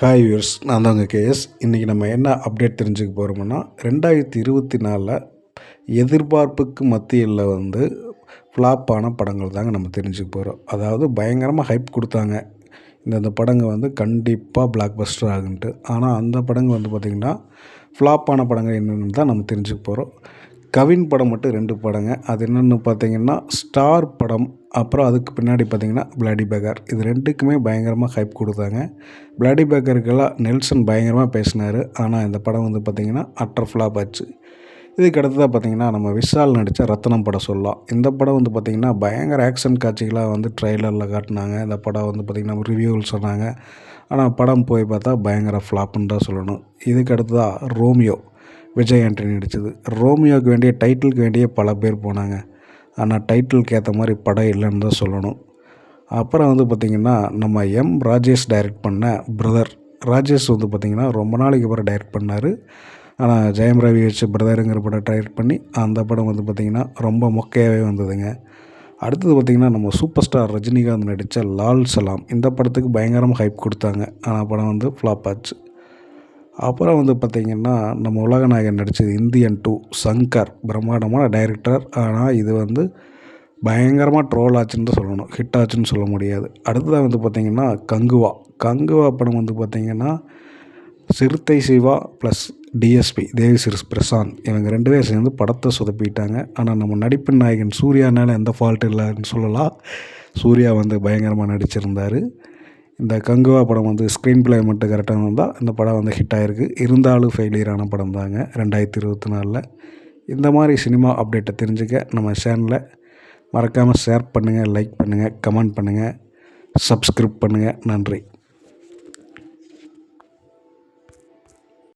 Hi viewers நான் தான் உங்கள் கேஎஸ் இன்றைக்கி நம்ம என்ன அப்டேட் தெரிஞ்சுக்க போகிறோம்னா ரெண்டாயிரத்தி இருபத்தி நாலில் எதிர்பார்ப்புக்கு மத்தியில் வந்து ஃப்ளாப்பான படங்கள் தாங்க நம்ம தெரிஞ்சுக்க போகிறோம் அதாவது பயங்கரமாக ஹைப் கொடுத்தாங்க. இந்தந்த படங்கள் வந்து கண்டிப்பாக பிளாக் பஸ்டர் ஆகுன்ட்டு. ஆனால் அந்த படங்கள் வந்து பார்த்திங்கன்னா ஃப்ளாப்பான படங்கள் என்னென்னு தான் நம்ம தெரிஞ்சுக்க போகிறோம் கவின் படம் மட்டும் ரெண்டு படங்க. அது என்னென்னு பார்த்தீங்கன்னா ஸ்டார் படம். அப்புறம் அதுக்கு பின்னாடி பார்த்தீங்கன்னா பிளாடி பேக்கர் இது ரெண்டுக்குமே பயங்கரமாக ஹைப் கொடுத்தாங்க. பிளாடி பேக்கருக்கெல்லாம் நெல்சன் பயங்கரமாக பேசினார். ஆனால் இந்த படம் வந்து பார்த்திங்கன்னா அட்டர் ஃப்ளாப் ஆச்சு. இதுக்கு அடுத்ததாக பார்த்திங்கன்னா நம்ம விஷால் நடித்த ரத்னம் படம் சொல்லலாம். இந்த படம் வந்து பார்த்திங்கன்னா பயங்கர ஆக்ஷன் காட்சிகளாக வந்து ட்ரெய்லரில் காட்டினாங்க. இந்த படம் வந்து பார்த்திங்கன்னா ரிவ்யூவில் சொன்னாங்க. ஆனால் படம் போய் பார்த்தா பயங்கர ஃப்ளாப்புன்னு தான் சொல்லணும். இதுக்கு அடுத்ததாக ரோமியோ. விஜய் ஆண்டனி நடித்தது ரோமியோவுக்கு வேண்டிய டைட்டிலுக்கு வேண்டிய பல பேர் போனாங்க. ஆனால் டைட்டிலுக்கு ஏற்ற மாதிரி படம் இல்லைன்னு தான் சொல்லணும். அப்புறம் வந்து பார்த்திங்கன்னா நம்ம எம் ராஜேஷ் டைரக்ட் பண்ண பிரதர் ராஜேஷ் வந்து பார்த்திங்கன்னா ரொம்ப நாளைக்கு அப்புறம் டைரக்ட் பண்ணார். ஆனால் ஜெயம் ரவி வச்சு பிரதருங்கிற படம் டைரக்ட் பண்ணி அந்த படம் வந்து பார்த்திங்கன்னா ரொம்ப மொக்கையாகவே வந்ததுங்க. அடுத்தது பார்த்திங்கன்னா நம்ம சூப்பர் ஸ்டார் ரஜினிகாந்த் நடித்த லால் சலாம். இந்த படத்துக்கு பயங்கரமாக ஹைப் கொடுத்தாங்க. ஆனால் படம் வந்து ஃப்ளாப் ஆச்சு. அப்புறம் வந்து பார்த்திங்கன்னா நம்ம உலகநாயகன் நடித்தது இந்தியன் டூ சங்கர் பிரம்மாண்டமான டைரக்டர். ஆனால் இது வந்து பயங்கரமாக ட்ரோல் ஆச்சுன்னு தான் சொல்லணும். ஹிட் ஆச்சுன்னு சொல்ல முடியாது. அடுத்ததாக வந்து பார்த்திங்கன்னா கங்குவா. கங்குவா படம் வந்து பார்த்திங்கன்னா சிறுத்தை சிவா ப்ளஸ் டிஎஸ்பி தேவி சிறு பிரசாந்த். இவங்க ரெண்டு பேரும் சேர்ந்து படத்தை சொதப்பிட்டாங்க. ஆனால் நம்ம நடிப்பின் நாயகன் சூர்யானால் எந்த ஃபால்ட் இல்லைன்னு சொல்லலாம் சூர்யா வந்து பயங்கரமாக நடிச்சிருந்தார். இந்த கங்குவா படம் வந்து ஸ்க்ரீன் பிளே மட்டும் கரெக்டாக இருந்தால் இந்த படம் வந்து ஹிட் ஆகிருக்கு இருந்தாலும் ஃபெயிலியரான படம் தாங்க ரெண்டாயிரத்தி இருபத்தி நாலில். இந்த மாதிரி சினிமா அப்டேட்டை தெரிஞ்சுக்க நம்ம சேனலை மறக்காமல் ஷேர் பண்ணுங்கள் லைக் பண்ணுங்கள் கமெண்ட் பண்ணுங்கள் சப்ஸ்கிரைப் பண்ணுங்கள் நன்றி.